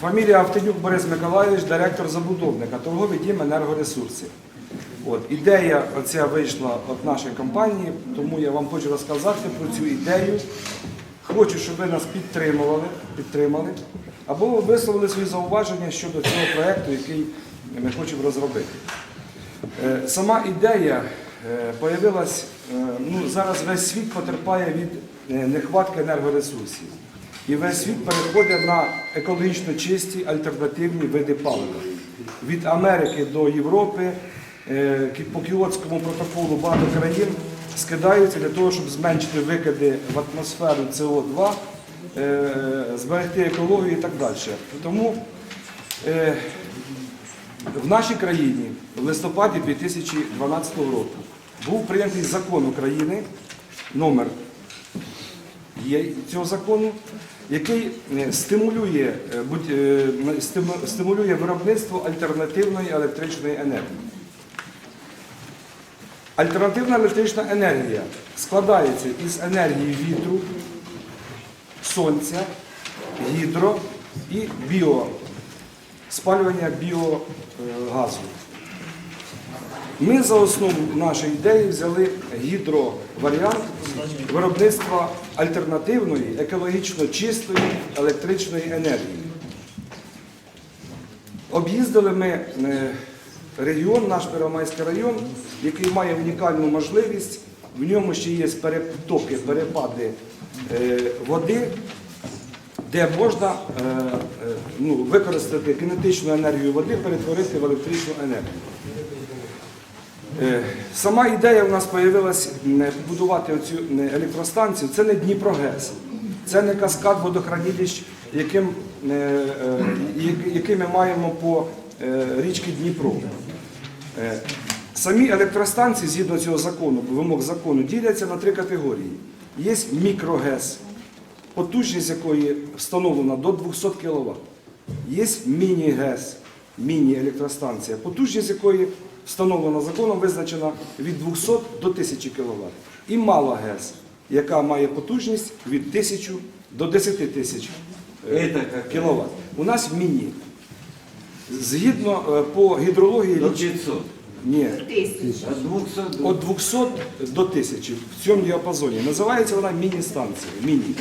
Фамілія Автенюк Борис Миколаївич, директор забудовника, торговий дім енергоресурси. От, ідея оця вийшла від нашої компанії, тому я вам хочу розказати про цю ідею. Хочу, щоб ви нас підтримували, підтримали, або висловили свої зауваження щодо цього проєкту, який ми хочемо розробити. Е, Сама ідея е, появилась, е, ну, зараз весь світ потерпає від нехватки енергоресурсів. І весь світ переходить на екологічно чисті альтернативні види палива. Від Америки до Європи е, по Кіотському протоколу багато країн скидаються для того, щоб зменшити викиди в атмосферу СО2, е, зберегти екологію і так далі. Тому е, в нашій країні в листопаді 2012 року був прийнятий закон України, номер цього закону, який е, стимулює, е, е, стиму- стимулює виробництво альтернативної електричної енергії. Альтернативна електрична енергія складається із енергії вітру, сонця, гідро і біо, спалювання біогазу. Ми за основу нашої ідеї взяли гідроваріант виробництва альтернативної, екологічно чистої електричної енергії. Об'їздили ми е, регіон, наш Первомайський район, який має унікальну можливість. В ньому ще є перетоки, перепади е, води, де можна е, ну, використати кинетичну енергію води, перетворити в електричну енергію. Е, Сама ідея у нас з'явилася побудувати оцю е, електростанцію. Це не Дніпрогес, це не каскад водохранилищ, яким, е, е, який ми маємо по е, річці Дніпро. Е, Самі електростанції, згідно цього закону, вимог закону, діляться на три категорії. Є мікрогес, потужність якої встановлена до 200 кВт. Є міні-ГЕС, міні-електростанція, потужність якої встановлена законом, визначена від 200 до 1000 кВт. І мала ГЕС, яка має потужність від 1000 до 10 тисяч кВт. У нас міні. Згідно е, по гідрології До 500. ні, От 200 до... від 200 до 1000 в цьому діапазоні. Називається вона міні-станція. Міні.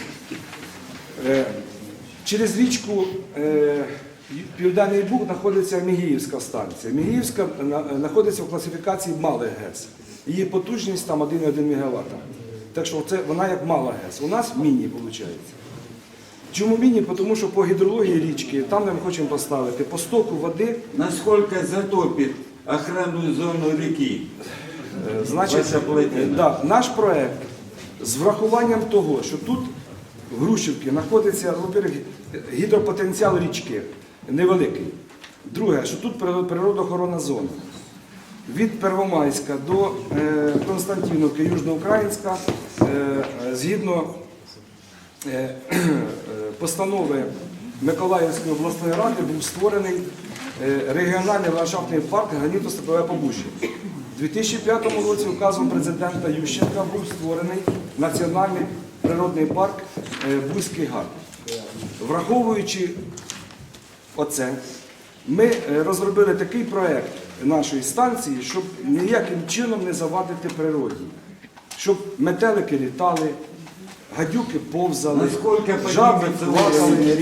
Е, Через річку е, Південний Буг знаходиться Мігіївська станція. Мігіївська знаходиться в класифікації малих ГЕС. Її потужність там 1,1 МВт. Так що це вона як мала ГЕС. У нас міні виходить. Чому міні? Тому що по гідрології річки, там ми хочемо поставити, по стоку води Насколько затопит охранную зону реки? Е, Значить, е, да, наш проект з врахуванням того, що тут в Грушівці знаходиться во-первых, гідропотенціал річки невеликий. Друге, що тут приро- природоохоронна зона. Від Первомайська до е, Константиновки, Южноукраїнська, е, згідно е, постанови Миколаївської обласної ради був створений регіональний ландшафтний парк гранітно степове побужжя. У 2005 році указом президента Ющенка був створений національний природний парк Бузький Гар. Враховуючи оце, ми е, розробили такий проект нашої станції, щоб ніяким чином не завадити природі, щоб метелики літали, гадюки повзали, Насколько жаби плакали.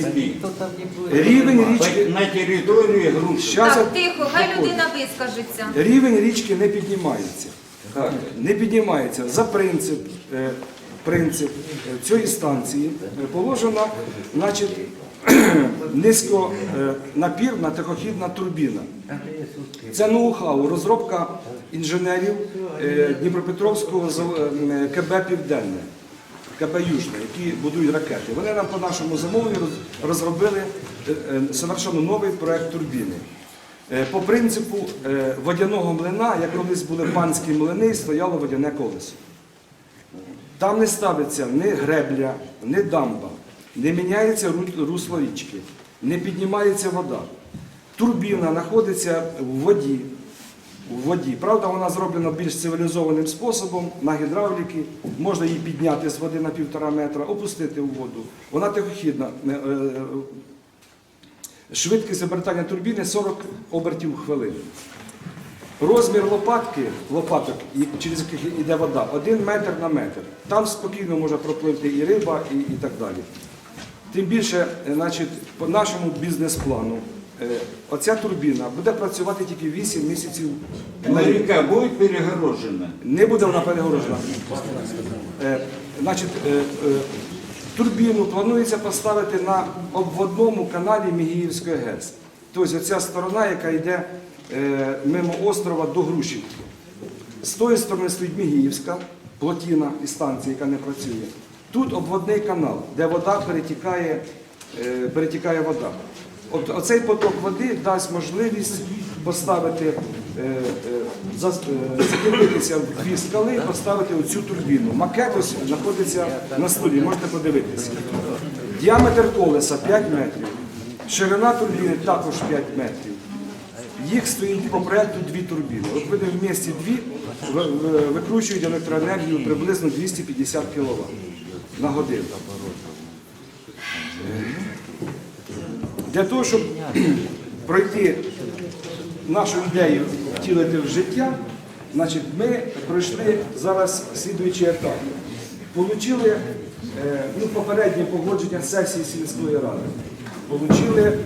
Рівень річки, На территории Груши. Щас Так, тихо, хай людина вискажеться. рівень річки не піднімається. Как? не піднімається. За принцип, е, принцип цієї станції положена значить, низько е, напірна тихохідна турбіна. Це ноу-хау, розробка інженерів е, Дніпропетровського е, КБ Південне. КБ Южне, які будують ракети. Вони нам по нашому замовленню розробили совершенно новий проект турбіни. По принципу водяного млина, як колись були панські млини, стояло водяне колесо. Там не ставиться ні гребля, ні дамба, не міняється русло річки, не піднімається вода. Турбіна знаходиться в воді. В воді. Правда, вона зроблена більш цивілізованим способом на гідравліки. Можна її підняти з води на півтора метра, опустити у воду. Вона тихохідна. Е, е, Швидкість обертання турбіни 40 обертів в хвилину. Розмір лопатки, лопаток, через яких йде вода, 1 метр на метр. Там спокійно може пропливти і риба, і, і так далі. Тим більше, е, значить, по нашому бізнес-плану, е, оця турбіна буде працювати тільки 8 місяців на рік. река будет перегорожена. Не буде вона перегорожена. Е, значить, турбіну планується поставити на обводному каналі Мігіївської ГЕС. Тобто оця сторона, яка йде мимо острова до Грушівки. З тої сторони стоїть Мігіївська плотіна і станція, яка не працює. Тут обводний канал, де вода перетікає, е, перетікає вода. От оцей поток води дасть можливість поставити, е, е, е, закріпитися в дві скали і поставити оцю турбіну. Макет ось знаходиться на столі, можете подивитися. Діаметр колеса 5 метрів, ширина турбіни також 5 метрів. Їх стоїть по проекту дві турбіни. От вони в місті дві ви- ви- викручують електроенергію приблизно 250 кВт на годину. Для того, щоб пройти нашу ідею втілити в життя, значить, ми пройшли зараз слідуючий етап. Получили е, ну, попереднє погодження сесії сільської ради. Получили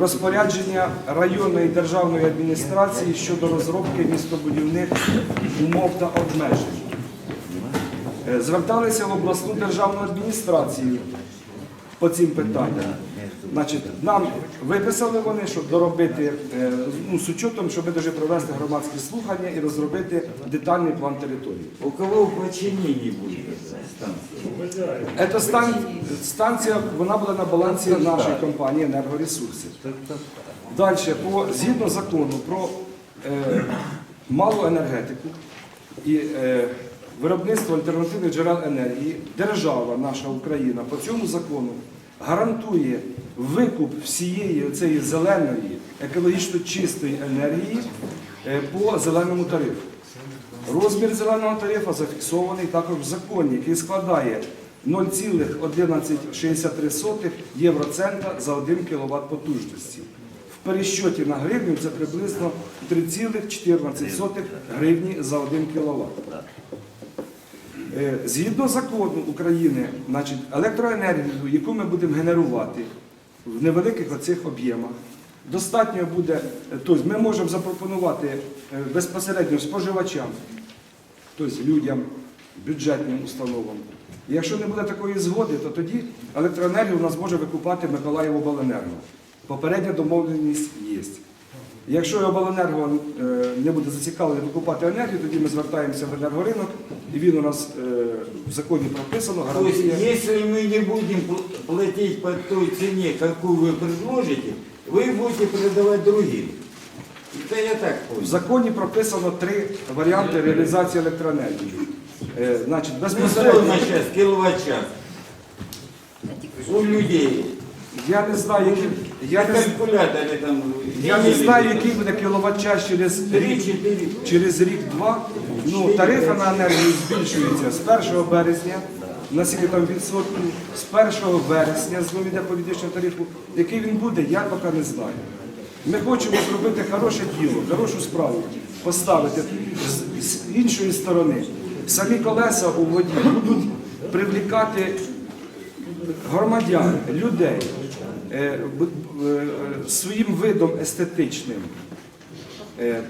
розпорядження районної державної адміністрації щодо розробки містобудівних умов та обмежень. Е, Зверталися в обласну державну адміністрацію по цим питанням. Значить, нам виписали вони, щоб доробити е, ну, з учетом, щоб ми дуже провести громадські слухання і розробити детальний план території. У кого в подчинении будет эта станция? Ця стан, станція вона буде на балансі нашої компанії енергоресурси. Далі, по, згідно закону про е, малу енергетику і е, виробництво альтернативних джерел енергії, держава, наша Україна, по цьому закону гарантує викуп всієї цієї зеленої, екологічно чистої енергії е, по зеленому тарифу. Розмір зеленого тарифу зафіксований також в законі, який складає 0,1163 євроцента за 1 кВт потужності. В перещоті на гривню це приблизно 3,14 гривні за 1 кВт. Е, Згідно закону України, значить, електроенергію, яку ми будемо генерувати в невеликих оцих об'ємах, достатньо буде, е, тобто ми можемо запропонувати е, безпосередньо споживачам, тобто людям, бюджетним установам. І якщо не буде такої згоди, то тоді електроенергію у нас може викупати Миколаїв обленерго. Попередня домовленість є. Якщо обленерго е, не буде зацікавлений викупати енергію, тоді ми звертаємося в енергоринок, і він у нас е, в законі прописано, То есть, гарантує. если мы не будем пл- платить по той цене, какую вы предложите, вы будете продавать другим. Это я так В понял. законі прописано три варіанти реалізації електроенергії. Е, Значить, Ну, что безпосередньо, на сейчас киловатт-час? У людей. я не знаю, які, я На не, там... я не знаю, який буде кіловат-час через рік, через рік-два. Ну, тарифи на енергію збільшуються з 1 березня, наскільки там відсотків, з 1 вересня знову йде політичного тарифу. Який він буде, я поки не знаю. Ми хочемо зробити хороше діло, хорошу справу, поставити з, з іншої сторони. Самі колеса у воді будуть привлікати громадян, людей е, е, своїм видом естетичним. Е,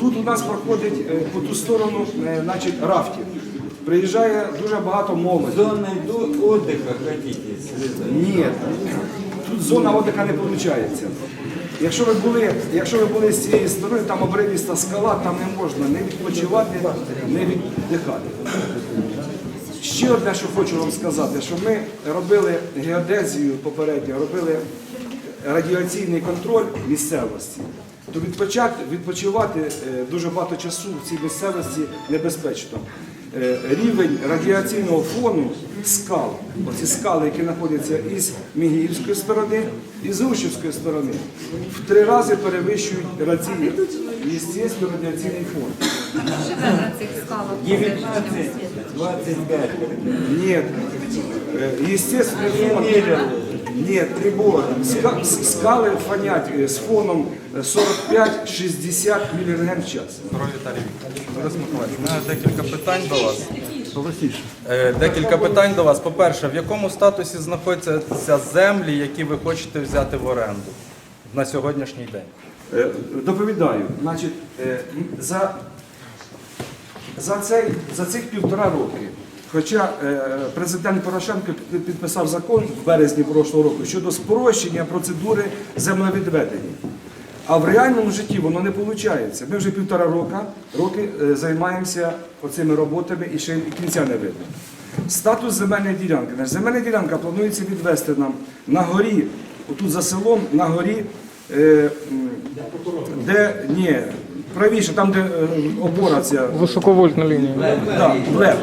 Тут у нас проходить е, по ту сторону е, значить, рафтів. Приїжджає дуже багато молоді. До- отдыха хотите? Ні, тут зона отдиха не виходить. Якщо ви були, якщо ви були з цієї сторони, там обривіста скала, там не можна не відпочивати, не віддихати. Ще одне, що хочу вам сказати, що ми робили геодезію попередньо, робили радіаційний контроль місцевості. То відпочивати е, дуже багато часу в цій місцевості небезпечно. Е, Рівень радіаційного фону скал, оці скали, які знаходяться із Мігіївської сторони, і з Ущівської сторони, в три рази перевищують радіаційний фон. живе на цих скалах. 19, 25. Нет. Э, Естественный Я фон. Ні, прибор. Ска- с- Скали фонять е, з фоном е, 45-60 мілірентген в час. Петро Віталій Вікторович, Борис Миколаївич, у мене декілька питань до вас. Е, Декілька питань до вас. По-перше, в якому статусі знаходяться землі, які ви хочете взяти в оренду на сьогоднішній день? Е, Доповідаю, значить, е, за, за, цей, за цих півтора роки, хоча е, президент Порошенко підписав закон в березні прошлого року щодо спрощення процедури землевідведення. А в реальному житті воно не виходить. Ми вже півтора року, роки е, займаємося оцими роботами і ще й кінця не видно. Статус земельної ділянки. Земельна ділянка планується відвести нам на горі, отут за селом, на горі, е, де ні, правіше, там, де е, опора ця. Високовольтна лінія. Да, влево.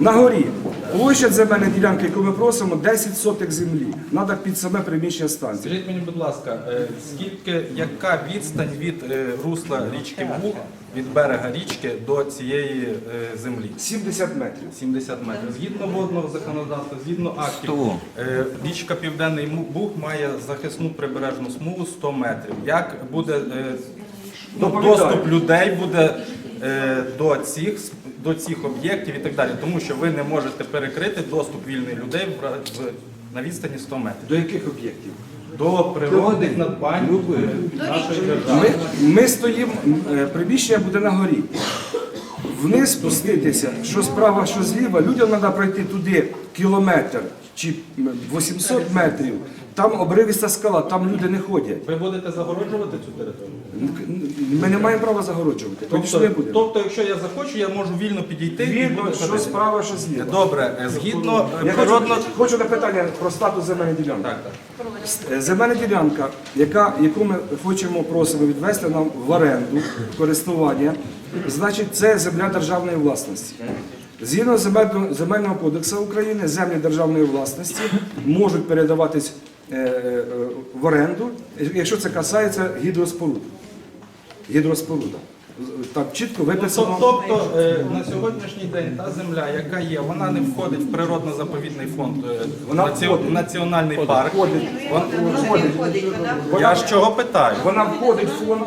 На горі. Площа земельної ділянки, яку ми просимо, 10 сотих землі. Треба під саме приміщення станції. Скажіть мені, будь ласка, е, скільки, яка відстань від е, русла річки Буг, від берега річки до цієї землі? 70 метрів. 70 метрів. Згідно водного законодавства, згідно актів, е, річка Південний Буг має захисну прибережну смугу 100 метрів. Як буде Доповідаю. доступ людей буде е, до цих до цих об'єктів і так далі, тому що ви не можете перекрити доступ вільних людей в, в- на відстані 100 метрів До яких об'єктів? до природних надбань е, нашої держави. Ми, ми стоїмо, е, приміщення буде на горі. Вниз спуститися, що справа, що зліва, людям треба пройти туди кілометр чи 800 метрів. Там обривиста скала, там люди не ходять. Ви будете загороджувати цю територію? Ми не маємо права загороджувати. Тобто, не буде. тобто, якщо я захочу, я можу вільно підійти і Вірно, що справа, що зліва. Добре, е, згідно е, Я природно. хочу, хочу на питання про статус земельної ділянки. Так, так. Е, Земельна ділянка, яка, яку ми хочемо просимо відвести нам в оренду, в користування, значить, це земля державної власності. Згідно земельного, земельного кодексу України, землі державної власності можуть передаватись е, е, в оренду, якщо це касається гідроспоруд. Гідроспоруда. Так чітко виписано. Тобто е, на сьогоднішній день та земля, яка є, вона не входить в природно-заповідний фонд, е, Вона наці- входить. національний парк. Входить, Вон- Входить. Я з чого питаю? Вона входить в фонд.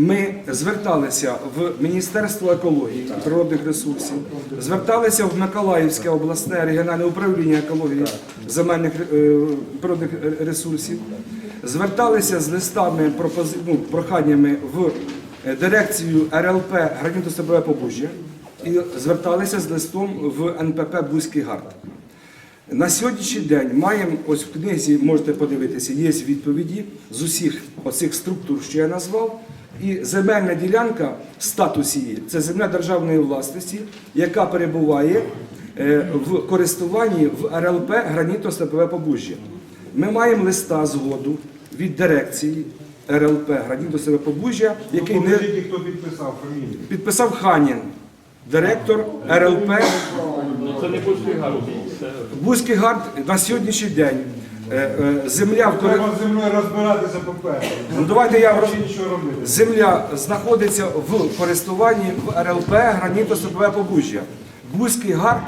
Ми зверталися в Міністерство екології і природних ресурсів, зверталися в Миколаївське обласне регіональне управління екології земельних е, природних ресурсів, зверталися з листами ну, проханнями в е, дирекцію РЛП Гранітостепове побужжя і зверталися з листом в НПП Бузький гард. На сьогоднішній день маємо, ось в книзі можете подивитися, є відповіді з усіх оцих структур, що я назвав. І земельна ділянка в статусі її це земля державної власності, яка перебуває е, в користуванні в РЛП граніто степове побужжя. Ми маємо листа згоду від дирекції РЛП граніто степове побужжя, який не хто підписав фамілію. підписав Ханін, директор РЛП Бузький гард на сьогоднішній день. Е, е, Земля в Треба з землею розбиратися по-перше. Ну, давайте я роз- Чи нічого робити. Земля знаходиться в користуванні в РЛП гранітно-степове побужжя. Бузький гард,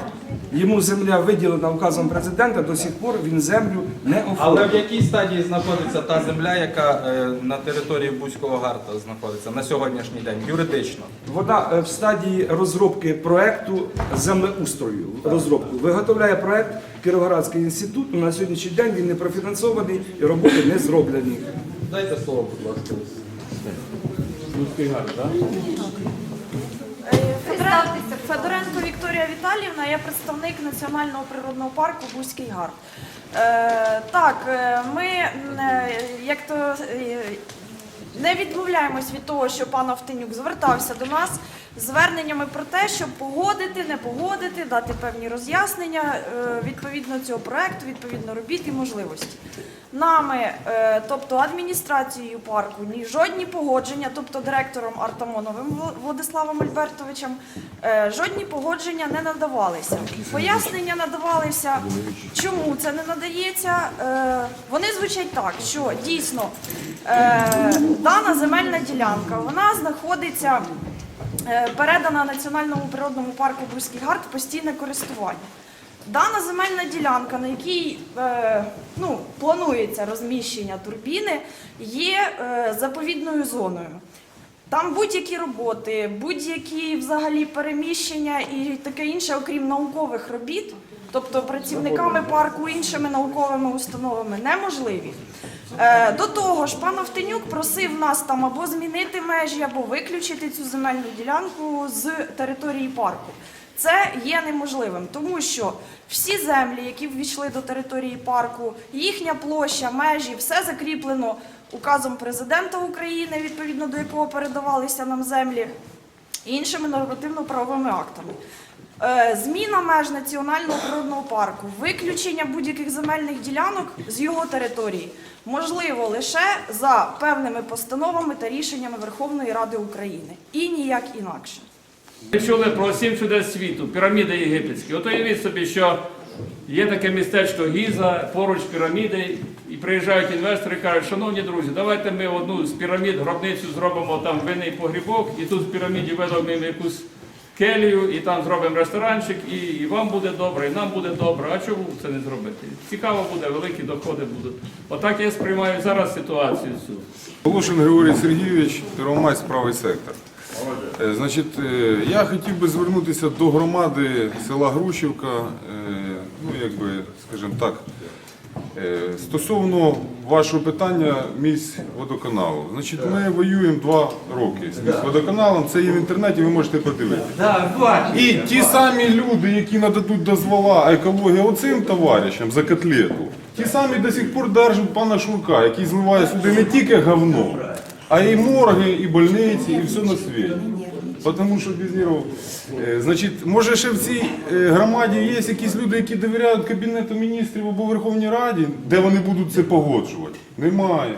йому земля виділена указом президента, до сих пор він землю не Але в оформив. якій стадії знаходиться та земля, яка е, на території Бузького гарта знаходиться на сьогоднішній день, юридично? Вона е, в стадії розробки проекту землеустрою. Розробку виготовляє проект Кіровоградський інститут. На сьогоднішній день він не профінансований і роботи не зроблені. Дайте слово, будь ласка. Представтеся. Федоренко Вікторія Віталіївна, я представник Національного природного парку Бузький Гард. Е, так, е, ми е, як то е, не відмовляємось від того, що пан Автенюк звертався до нас з зверненнями про те, щоб погодити, не погодити, дати певні роз'яснення е, відповідно цього проекту, відповідно робіт і можливості. Нами, е, тобто адміністрацією парку, ні жодні погодження, тобто директором Артамоновим Владиславом Альбертовичем, е, жодні погодження не надавалися. Пояснення надавалися, чому це не надається. Вони звучать так, що дійсно дана земельна ділянка вона знаходиться е, передана Національному природному парку Бузький Гард в постійне користування. Дана земельна ділянка, на якій е, ну, планується розміщення турбіни, є е, заповідною зоною. Там будь-які роботи, будь-які взагалі переміщення і таке інше, окрім наукових робіт, тобто працівниками парку іншими науковими установами, неможливі. Е, До того ж, пан Автенюк просив нас там або змінити межі, або виключити цю земельну ділянку з території парку. Це є неможливим, тому що всі землі, які ввійшли до території парку, їхня площа, межі, все закріплено указом президента України, відповідно до якого передавалися нам землі, іншими нормативно-правовими актами. Е, Зміна меж національного природного парку, виключення будь-яких земельних ділянок з його території можливо лише за певними постановами та рішеннями Верховної Ради України і ніяк інакше. Ми чули про сім чудес світу, піраміди єгипетські. От уявіть собі, що є таке містечко Гіза, поруч піраміди, і приїжджають інвестори і кажуть, шановні друзі, давайте ми одну з пірамід гробницю зробимо там винний погрібок, і тут в піраміді видобимо якусь келію, і там зробимо ресторанчик, і, і вам буде добре, і нам буде добре. А чому це не зробити? Цікаво буде, великі доходи будуть. Отак я сприймаю зараз ситуацію цю. Волошин Григорій Сергійович, Первомайськ, правий сектор. Е, Значить, е, я хотів би звернутися до громади села Грушівка, е, якби, скажімо так, е, стосовно вашого питання місць водоканалу. Значить, ми воюємо два роки з міськводоканалом, це є в інтернеті, ви можете подивитися. І ті самі люди, які нададуть дозвола екології оцим товаришам за котлету, ті самі до сих пор держать пана Шурка, який зливає сюди не тільки говно, а і морги, і больниці, і все на світі. Тому що без нього. Е, Значить, може ще в цій е, громаді є якісь люди, які довіряють Кабінету міністрів або Верховній Раді, де вони будуть це погоджувати? Немає.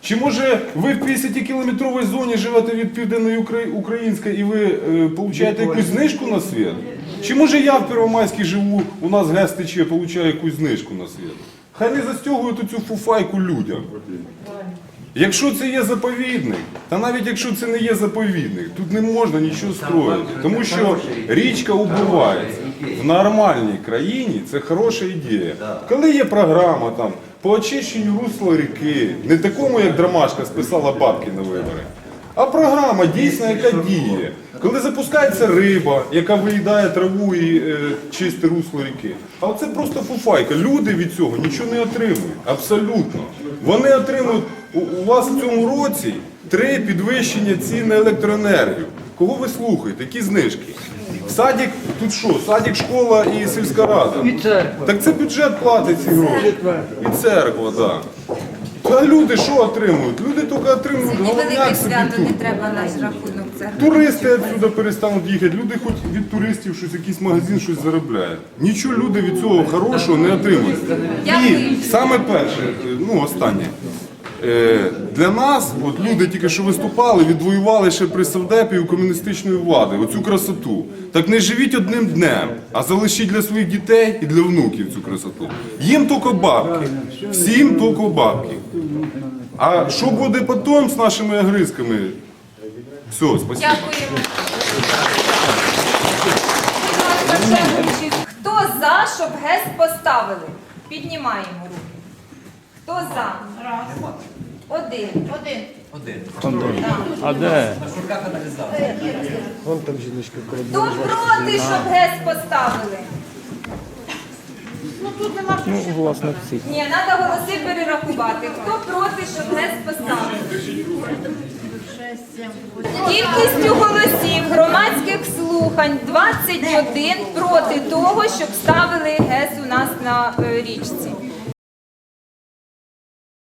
Чи може ви в 50-кілометровій зоні живете від Південної Украї- Української і ви е, получаєте якусь знижку на світ? Чи може я в Первомайській живу, у нас газ тече, получаю якусь знижку на світ? Хай не застягують цю фуфайку людям. Якщо це є заповідник, та навіть якщо це не є заповідник, тут не можна нічого строїти, тому що річка убивається. В нормальній країні це хороша ідея. Коли є програма там по очищенню русла ріки, не такому, як Драмашка списала бабки на вибори, а програма дійсна, яка діє. Коли запускається риба, яка виїдає траву і е, чисте русло ріки. А це просто фуфайка. Люди від цього нічого не отримують. Абсолютно. Вони отримують у, у вас в цьому році три підвищення цін на електроенергію. Кого ви слухаєте? Які знижки? Садик, тут що? Садик, школа і сільська рада. І церква. Так це бюджет платить ці гроші. І церква, так. Да. А люди що отримують? Люди тільки отримують головняк собі свято тут. не треба наш рахунок це. Туристи відсюди перестануть їхати. Люди хоч від туристів щось, якийсь магазин щось заробляють. Нічого люди від цього хорошого не отримують. І саме перше, ну останнє. Е, Для нас, от люди тільки що виступали, відвоювали ще при Савдепі у комуністичної влади оцю красоту. Так не живіть одним днем, а залишіть для своїх дітей і для внуків цю красоту. Їм тільки бабки, всім тільки бабки. А що буде потім з нашими агризками? Все, спасибо. Хто за, щоб ГЕС поставили? Піднімаємо руки. Хто за? Один. Один. Хто проти, щоб ГЕС поставили? Ну тут нема ну, власне всі. Ні, треба голоси перерахувати. Хто проти, щоб ГЕС поставили? Кількістю голосів громадських слухань 21 проти того, щоб ставили ГЕС у нас на е, річці.